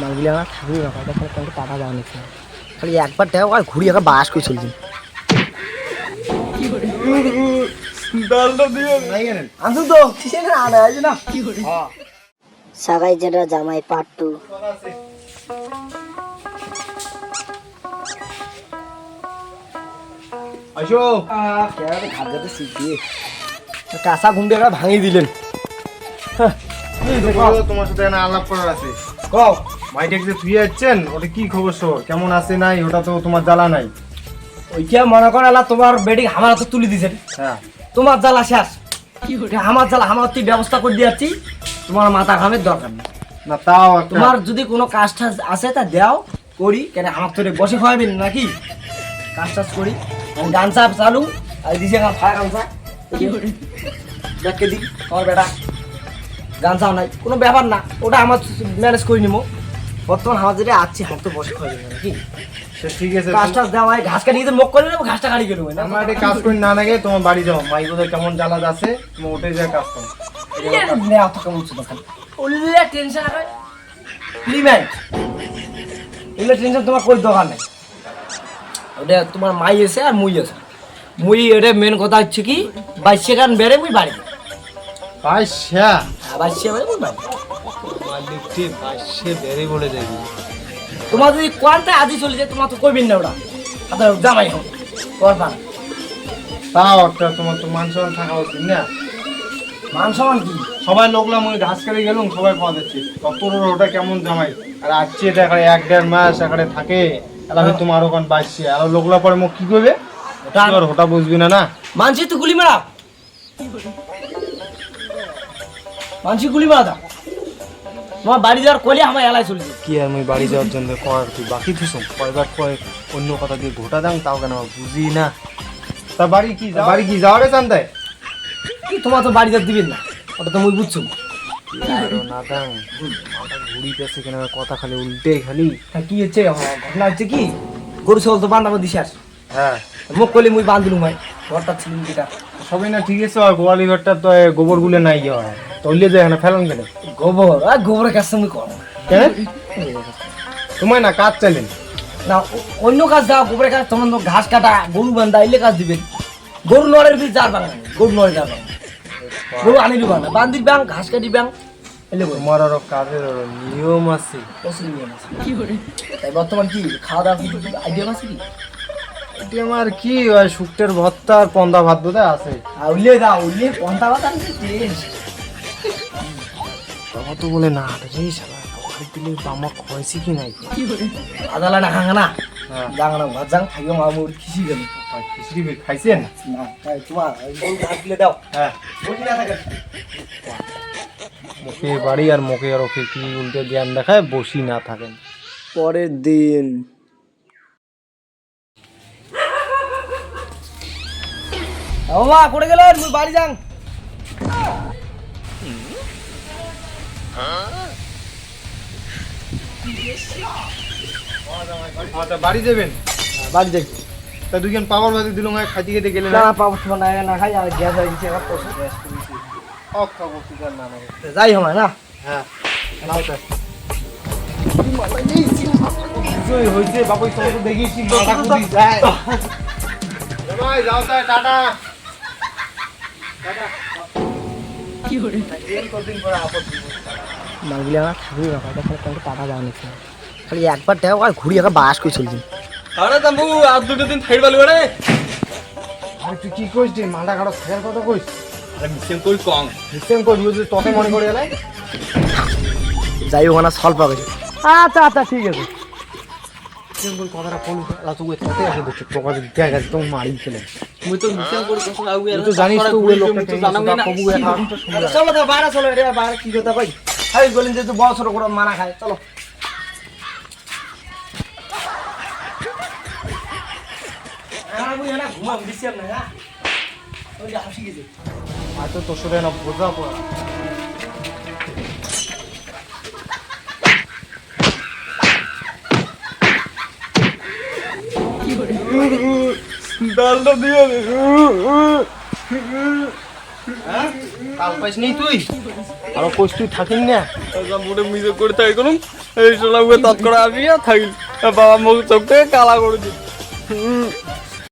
মালগুলি আমার থাকবে না কয়টা করে কয়টা টাকা দেওয়া নিচ্ছে খালি একবার দেখো আর ঘুরি একবার বাস করে চলছি সাগাই যেটা জামাই পার্ট টু আসো খাদ্যতে শিখিয়ে কাঁচা ঘুম দিয়ে ভাঙিয়ে দিলেন। তোমার সাথে আলাপ করার আছে। কও। মাইটেক যে থুয়ে যাচ্ছেন ওটা কি খবর সর? কেমন আছে নাই ওটা তো তোমার জ্বালা নাই। ওইটা মনে করে আলা তোমার বেডিং আমার হাতে তুলে দিছেন হ্যাঁ। তোমার জ্বালা শেষ। এটা আমার জ্বালা আমার তুই ব্যবস্থা করে দিয়েছি তোমার মাথা ঘামের দরকার নেই। না তাও তোমার যদি কোনো কাজ টাজ আছে তা দাও করি। কেন আমার তো বসে খাওয়াবেন নাকি? কাজ টাজ করি। গান চাপ চালু আর দিছে আমার ফায়া গামছা দেখকে দিই আমার বেটা। গান চাও নাই কোনো ব্যাপার না ওটা আমার ম্যানেজ করে নিবো। বর্তমান আমার যেটা আছি হাত তো বসে খাওয়াবেন নাকি সে ঠিক আছে দেওয়া হয় ঘাস মুখ করে নেব ঘাসটা কাটি গেলো না? আমার একটা কাজ করি না তোমার বাড়ি যাও। মাই বোধহয় কেমন জ্বালা আছে তুমি উঠে যায় কাজ করো। নেওয়া কেমন ছিল খালি উল্লে টেনশন আছে লিমেন্ট এগুলো টেনশন তোমার কই দোকান? নেই ওটা তোমার মাই এসে আর মুই এসে মুই এটা মেন কথা হচ্ছে কি বাইশে গান বেড়ে মুই বাড়ি ভাই বাইশে বেড়ে মালিকটি বেড়ে বলে দেবি। তোমার যদি কোয়ানটা আজই চলে যায় তোমার তো কইবেন না ওটা আচ্ছা জামাই হোক তোমার তাও একটা তোমার তো মান সম্মান থাকা উচিত না। মান সমান কি? সবাই লোকলাম ওই ঘাস কেটে গেলুম সবাই খাওয়া দিচ্ছি। তোর ওটা কেমন জামাই? আর আসছে এটা এখানে এক দেড় মাস এখানে থাকে এলাকা তোমার ওখান বাইশে আর লোকলা পরে মুখ কি করবে? ওটা ওটা বুঝবি না না? মানসি তো গুলি মারা। মানসি গুলি মারা দাও তোমার বাড়ি যাওয়ার কলে আমার এলাই চলছে কি আর আমি বাড়ি যাওয়ার জন্য তুই বাকি থুসুম কয়বার কয় অন্য কথা দিয়ে ঘোটা দাম তাও কেন বুঝি না। তা বাড়ি কি বাড়ি কি যাওয়ারে চান দেয় কি তোমার তো বাড়ি যাতে দিবেন না? ওটা তো মুই বুঝছ না। দাম মাথা ঘুরিতেছে কেন? কথা খালি উল্টে খালি। হ্যাঁ কি হচ্ছে? ঘটনা হচ্ছে কি? গরু ছাগল তো বান্ধাবো দিশাস হ্যাঁ। মুখ করলে মুই বান্ধিলুম ভাই। ঘরটা ছিল যেটা সবই না ঠিক আছে আর গোয়ালি ঘরটা তো গোবর গুলে নাই ইয়ে হয়। তৈলে যায় না ফেলন কেন? গোবর আর গোবরের কাজ তুমি করো কেন? তোমায় না কাজ চাইলেন না অন্য কাজ দাও গোবরের কাজ তোমার তো ঘাস কাটা গরু বান্ধা এলে কাজ দিবেন গরু নড়ের বীজ যার বাগান গরু নড়ে যার বাগান গরু আনিবি বানা বান্দির ব্যাং ঘাস কাটি ব্যাং তোমার আরও কাজের নিয়ম আছে। নিয়ম আছে। তাই বর্তমান কি খাওয়া দাওয়া আইডিয়া আছে কি? এটি আমার কি ওই শুক্তের ভর্তা আর পন্দা ভাত বোধহয় আছে। আর উলিয়ে দাও উলিয়ে পন্থা বাতা টেস্ট বাবা তো বলে না রে শালা দিলে বামা খয়েছি কি নাই? আদালা না হ্যাঁ। ভাত জাং থাকিও আমার খিসি গেল। আর খিচড়ি বি- খাইছেন না? তাই তোমার ওই ভাত দিলে দাও। হ্যাঁ। বসে না থাকে মুখে বাড়ি আর মুখে আর ওকে কি উল্টে জ্ঞান দেখায়? বসি না থাকেন। পরের দিন। বাবা করে গেলেন মুই বাড়ি যাং আচ্ছা বাড়ি যাবেন? বাড়ি যাই। তা দুজন পাওয়ার ভাতে দিলুম হয় খাইতে খেতে গেলে না না পাবো না না খাই আর গ্যাস হয়ে গেছে পয়সা গ্যাস করেছি অক খাব কি না না যাই হবে না? হ্যাঁ। নাও তা। হয়েছে বাবুই তোমাকে দেখিয়েছি তাই টাটা। মালগুলি আমার করে টাকা দেওয়া নিচ্ছে খালি একবার দেখো আর ঘুরি একবার বাস করে চলছি আরে তাম্বু আর দুটো দিন বালু রে আর তুই কি কইস রে? মালটা কাটো থাকার কথা কইস আরে মিসেম কই কং সিস্টেম কই? বুঝলি তোকে মনে করে এলাই যাই হোক না সলভ হবে আচ্ছা আচ্ছা ঠিক আছে। সিস্টেম কই কথাটা ফোন আলা তুই তোকে আছে দেখছি তোকে দেখ আছে মারি ফেলে। মুই তো মিসেম কই কস আউগে তুই তো জানিস তো ওই লোকটা তো জানাই না। কবু এখন চলো তো বাইরে চলো রে বাইরে কি কথা কই হাই বলেন যে তুই বড় ছোট করে মানা খায় চলো। আমার বুঝে না ঘুমাম দিছি না হ্যাঁ? ওই হাসি গেছে। আর তো তোর সাথে না বোঝা পড়া। ডালটা দিয়ে দে। আরও কইস তুই থাকিস না? মিশন করে থাকি করুন। এই সোনা তৎকরা আসিয়া থাকি। বাবা মুখ চোখে কালা করে দিই